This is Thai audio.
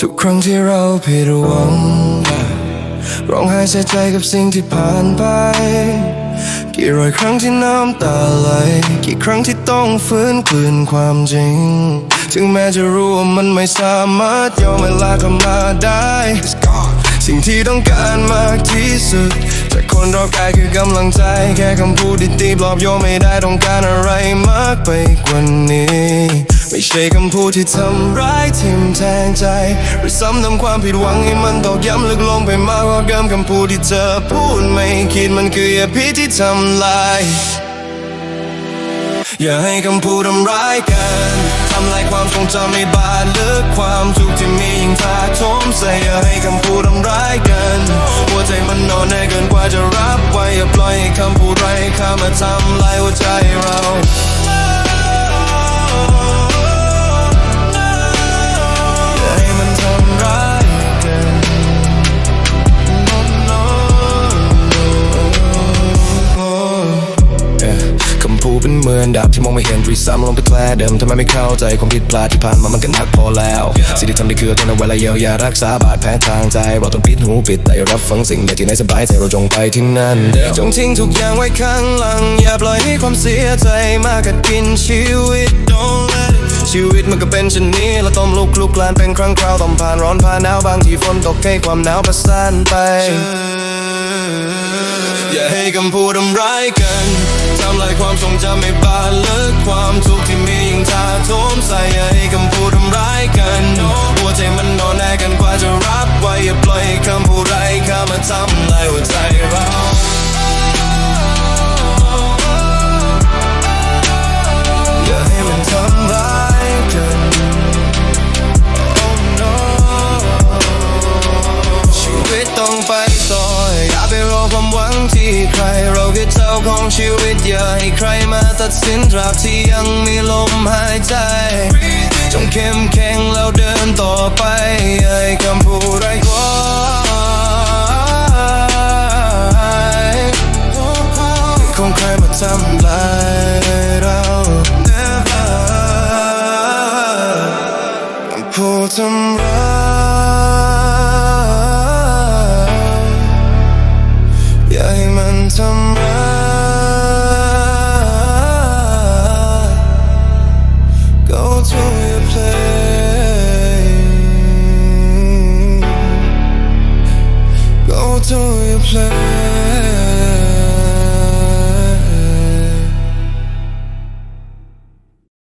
ทุกครั้งที่เราผิดหวังร้องไห้เสียใจกับสิ่งที่ผ่านไป กี่ร้อยครั้งที่น้ำตาไหล กี่ครั้งที่ต้องฟื้นคืนความจริง ถึงแม้จะรู้ว่ามันไม่สามารถย้อนเวลากลับมาได้ สิ่งที่ต้องการมากที่สุดจากคนรอบกายคือกำลังใจ แค่คำพูดที่ปลอบโยนไม่ได้ต้องการอะไรมากไปกว่านี้ ไม่ใช่คำพูดที่ทำร้ายทิ่มแทงใจ หรือซ้ำทำความผิดหวังให้มันตอกย้ำลึกลงไปมากกว่าเดิมคำพูดที่เธอพูดไม่คิดมันคือยาพิษที่ทำลาย อย่าให้คำพูดทำร้ายกันทำลายความทรงจำให้บาดลึกความทุกข์ที่มียิ่งถาโถมใส่อย่าให้คำพูดทำร้ายกันหัวใจมันนอนแน่เกินกว่าจะรับไว้อย่าปล่อยให้คำพูดไร้ค่ามาทำลายหัวใจเรา เป็นเหมือนดาบที่มองไม่เห็นรีซ้ำลงไปแผลเดิมทำไมไม่เข้าใจความผิดพลาดที่ผ่านมามันก็หนักพอแล้วสิ่งที่ทำได้คือทนเอาไว้และเยียวยารักษาบาดแผลทางใจ เราต้องปิดหูปิดตารับฟังสิ่งใดที่ไหนสบายใจเราจงไปที่นั่นจงทิ้งทุกอย่างไว้ข้างหลัง อย่าปล่อยให้ความเสียใจมากัดกินชีวิต Don't let it ชีวิตมันก็เป็นเช่นนี้เราต้องลุกคลุกคลานเป็นครั้งคราวต้องผ่านร้อนผ่านหนาวบางทีฝนตกให้ความหนาวประสานไป อย่าให้คำพูดทำร้ายกัน ทำลายความทรงจำให้บาดลึกความทุกข์ที่มียิ่งถาโถมใส่ให้คำพูดทำร้ายกันหัวใจมันนอนแน่กันกว่าจะรับไว้อย่าปล่อยคำพูดไร้ค่ามาทำลายหัวใจเราอย่าให้มันทำร้ายกัน Oh no ชีวิตต้องไป ใครมาตัดสินตราบที่ยังมีลมหายใจ จงเข้มแข็งแล้วเดินต่อไปไอ้คำพูดไร้ความของใครมาทำลายเรา Never พูดทำร้ายอย่าให้มันทำร้าย